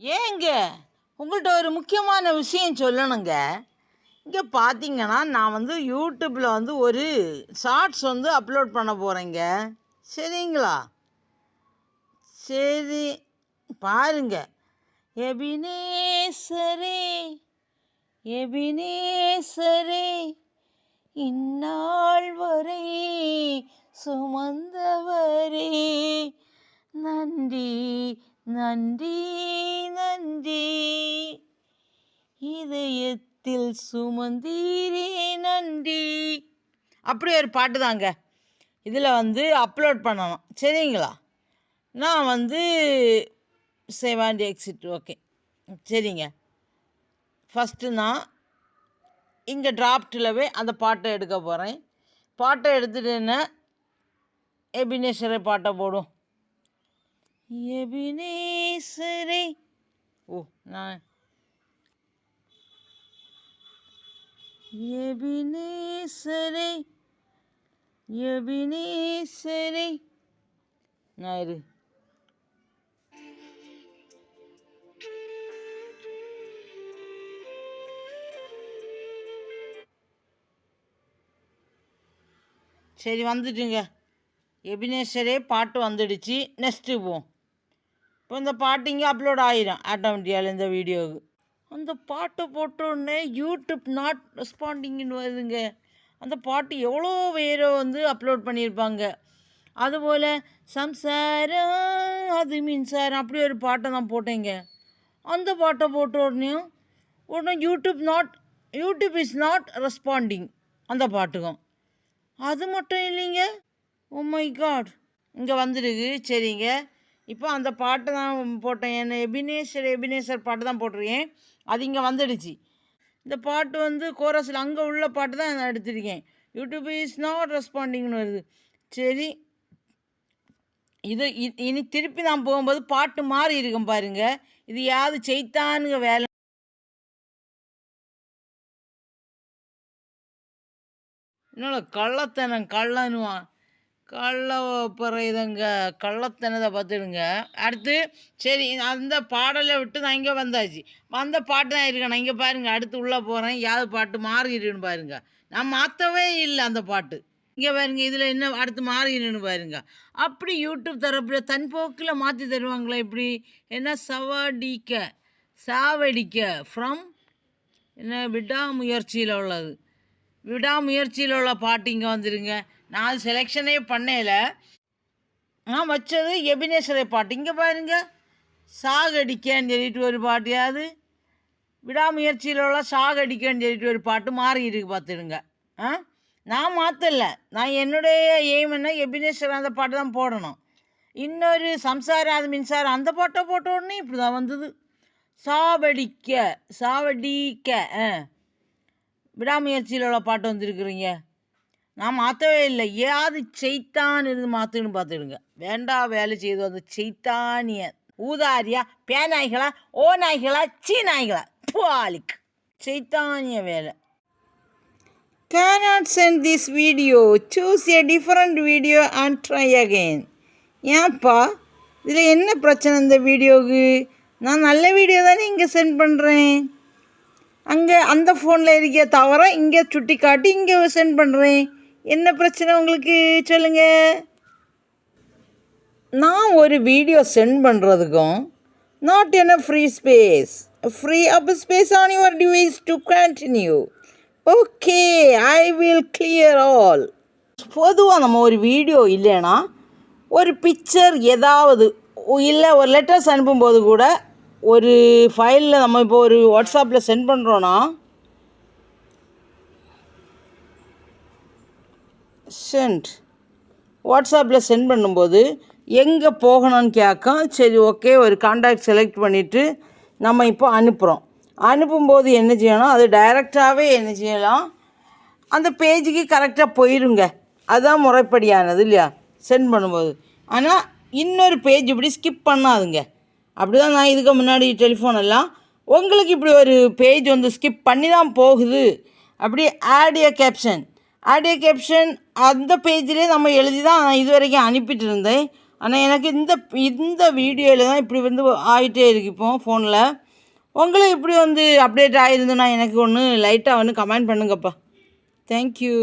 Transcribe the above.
ஏங்க உங்கள்கிட்ட ஒரு முக்கியமான விஷயம் சொல்லணுங்க. இங்கே பார்த்தீங்கன்னா நான் வந்து யூடியூப்பில் வந்து ஒரு ஷார்ட்ஸ் வந்து அப்லோட் பண்ண போகிறேங்க சரிங்களா? சரி பாருங்க. எபினேசரே எபினேசரே இந்நாள் வரை சுமந்தவரே நன்றி. நன்றி நன்றி. இதயத்தில் சுமந்தீரே நன்றி. அப்படி ஒரு பாட்டு தாங்க. இதில் வந்து அப்லோட் பண்ணணும். சரிங்களா? நான் வந்து செவன் எக்ஸிட் ஓகே சரிங்க. ஃபஸ்ட்டு நான் இங்கே டிராஃப்டில் அந்த பாட்டை எடுக்க போகிறேன் பாட்டை எடுத்துட்டு எபினேஸ்வரர் எபினேஸ்வரை பாட்டை போடும். எபினேசரே. ஓ நான் எபினேசரே எபினேசரே. ஞாயிறு சரி வந்துட்டுங்க. எபினேஸ்வரே பாட்டு வந்துடுச்சு. நெக்ஸ்ட்டு போவோம். இப்போ இந்த பாட்டு இங்கே அப்லோட் ஆயிரும் ஆட்டோமேட்டிக்காக இந்த வீடியோவுக்கு. அந்த பாட்டு போட்ட உடனே யூடியூப் நாட் ரெஸ்பாண்டிங்னு வருதுங்க. அந்த பாட்டு எவ்வளோ பேரை வந்து அப்லோட் பண்ணியிருப்பாங்க அதுபோல் சம்சாரம் அது மின்சாரம் அப்படி ஒரு பாட்டை நான் போட்டேங்க. அந்த பாட்டை போட்ட உடனேயும் உடனே YouTube not YouTube is not responding அந்த பாட்டுக்கும். அது மட்டும் இல்லைங்க. Oh ஓ மை காட் இங்கே வந்துருக்கு சரிங்க. இப்போ அந்த பாட்டு தான் போட்டேன். என்ன எபினேஸ்வர் எபினேஸ்வர் பாட்டு தான் போட்டிருக்கேன். அது இங்கே வந்துடுச்சு. இந்த பாட்டு வந்து கோரஸில் அங்கே உள்ள பாட்டு தான் நான் எடுத்திருக்கேன். யூடியூப் இஸ் நாட் ரெஸ்பாண்டிங்னு வருது. சரி. இது இ- இனி திருப்பி நான் போகும்போது பாட்டு மாறி இருக்கும் பாருங்க. இது யாவது செய்தானுங்க வேலை. என்னோட கள்ளத்தனம் கள்ளனுவான். கள்ள இதுங்க. கள்ளத்தனதை பார்த்துடுங்க. அடுத்து சரி அந்த பாடலை விட்டு நான் இங்கே வந்தாச்சு. அந்த பாட்டு தான் இருக்கணும் இங்கே பாருங்க அடுத்து உள்ளே போகிறேன். யாவது பாட்டு? மாறிடுன்னு பாருங்க. நான் மாற்றவே இல்லை அந்த பாட்டு. இங்கே பாருங்க இதில் என்ன அடுத்து மாறிடுன்னு பாருங்க. அப்படி யூடியூப் தரப்பில் தன் போக்கில் மாற்றி தருவாங்களே இப்படி. என்ன? சவாடிக்க சாவடிக்க. ஃப்ரம் என்ன? விடாமுயற்சியில் உள்ளது. விடாமுயற்சியில் உள்ள பாட்டு இங்கே வந்துடுங்க நான் அது செலெக்ஷனே பண்ணல. நான் வச்சது எபினேஸ்வரை பாட்டு. இங்கே பாருங்க. சாகடிக்கன்னு சொல்லிட்டு ஒரு பாட்டியாவது விடாமுயற்சியில் உள்ள சாகடிக்கன்னு சொல்லிட்டு ஒரு பாட்டு மாறி இருக்கு பார்த்துடுங்க. ஆ? நான் மாற்றல நான் என்னுடைய எய்ம் என்ன? எபினேஸ்வர் அந்த பாட்டு தான் போடணும். இன்னொரு சம்சாரம் அது மின்சாரம் அந்த பாட்டை போட்ட உடனே இப்படி தான் வந்தது. சாவடிக்க சாவடிக்க ஆ. விடாமுயற்சியில் உள்ள பாட்டு வந்திருக்குறீங்க. நான் மாற்றவே இல்லை. ஏதாவது செய்தான் இருந்து மாற்றுன்னு பார்த்துடுங்க வேண்டா வேலை செய்து வந்து செய்தானிய ஊதாரியா பேநாய்களா ஓ நாய்களா சீ நாய்களா பாலிக் செய்தானிய வேலை. Cannot send this video. Choose a different video and try again. ஏன்ப்பா இதில் என்ன பிரச்சனை இந்த வீடியோவுக்கு நான் நல்ல வீடியோ தானே இங்கே சென்ட் பண்ணுறேன் அங்கே அந்த ஃபோனில் இருக்க தவிர இங்கே சுட்டி காட்டி இங்கே சென்ட் பண்ணுறேன் என்ன பிரச்சனை உங்களுக்கு? சொல்லுங்கள் நான் ஒரு வீடியோ சென்ட் பண்ணுறதுக்கும் நாட் என்ன free space free up space on your device to continue okay I will clear all பொதுவாக நம்ம ஒரு வீடியோ இல்லைன்னா ஒரு பிக்சர் ஏதாவது இல்லை ஒரு லெட்டர்ஸ் அனுப்பும்போது கூட ஒரு ஃபைலில் நம்ம இப்போ ஒரு வாட்ஸ்அப்பில் சென்ட் பண்ணுறோன்னா சென்ட் வாட்ஸ்அப்பில் சென்ட் பண்ணும்போது எங்கே போகணும்னு கேட்கும் சரி ஓகே ஒரு காண்டாக்ட் செலக்ட் பண்ணிவிட்டு நம்ம இப்போ அனுப்புகிறோம் அனுப்பும்போது என்ன செய்யணும்? அது டைரெக்டாகவே என்ன செய்யலாம்? அந்த பேஜுக்கு கரெக்டாக போயிருங்க. அதுதான் முறைப்படியானது இல்லையா? சென்ட் பண்ணும்போது. ஆனால் இன்னொரு பேஜ் இப்படி ஸ்கிப் பண்ணாதுங்க. அப்படி தான் நான் இதுக்கு முன்னாடி டெலிஃபோன் எல்லாம். உங்களுக்கு இப்படி ஒரு பேஜ் வந்து ஸ்கிப் பண்ணி தான் போகுது. அப்படி ஆடியோ கேப்ஷன் ஆடியோ கேப்ஷன் அந்த பேஜ்லேயே நம்ம எழுதி தான் நான் இது வரைக்கும் அனுப்பிட்டு இருந்தேன். ஆனால் எனக்கு இந்த இந்த வீடியோவில் தான் இப்படி வந்து ஆகிட்டே இருக்கு இப்போ ஃபோனில் உங்களுக்கு இப்படி வந்து அப்டேட் ஆகிருந்துன்னா எனக்கு ஒன்று லைட்டாக வந்து கமெண்ட் பண்ணுங்கப்பா. தேங்க்யூ